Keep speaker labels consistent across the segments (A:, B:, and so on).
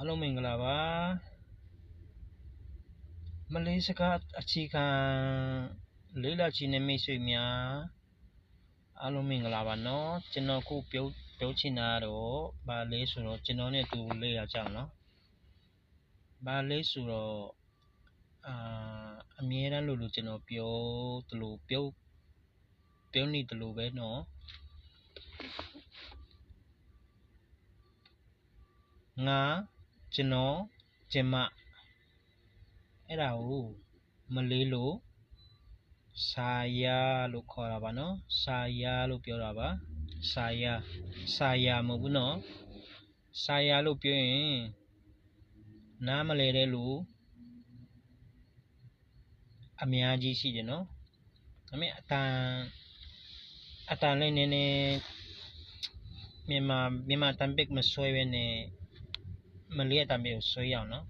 A: အားလုံးမင်္ဂလာပါမလေးစကားအခြေခံလေးလာချင်တဲ့မိတ်ဆွေများအားလုံးမင်္ဂလာပါနော်ကျွန်တော်ခုပြောပြောချင်တာတော့ဗာလဲဆိုတော့ကျွန်တော်နဲ့တူလေးရကြအောင်နော်ဗာလဲဆိုတော့အာအမြဲတမ်းလို့လို့ကျွန်တော်ပြောတလို့ပြောပြောနေတလို့ပဲနော်ငါ ကျွန်တော်ကျမအဲ့ဒါကိုမလေးလို့စာရလို့ခေါ်တာပါနော်စာရလို့ပြောတာပါစာရစာရမဟုတ်ဘူးနော်စာရလို့ပြောရင်နားမလဲတဲ့လူအများကြီးရှိတယ်နော်ဒါပေမဲ့အတန်အတန်လည်းနည်းနည်းမြန်မာမြန်မာတန်ပစ်မဆွဲပဲနဲ့ မလေးအတန်ပစ်ကိုဆွဲရအောင်နော်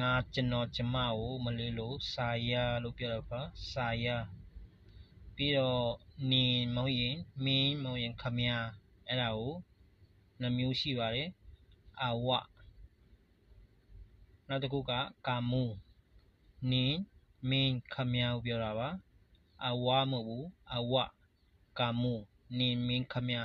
A: ငါကျွန်တော်ကျမကိုမလေးလို့စာရလို့ပြောတော့ပါစာရပြီးတော့နေမဟုတ်ရင်မင်းမဟုတ်ရင်ခမရအဲ့ဒါကိုနှမျိုးရှိပါတယ်အဝနောက်တစ်ခုကကာမူနင်းမင်းခမရကိုပြောတာပါအဝမဟုတ်ဘူးအဝကာမူနင်းမင်းခမရ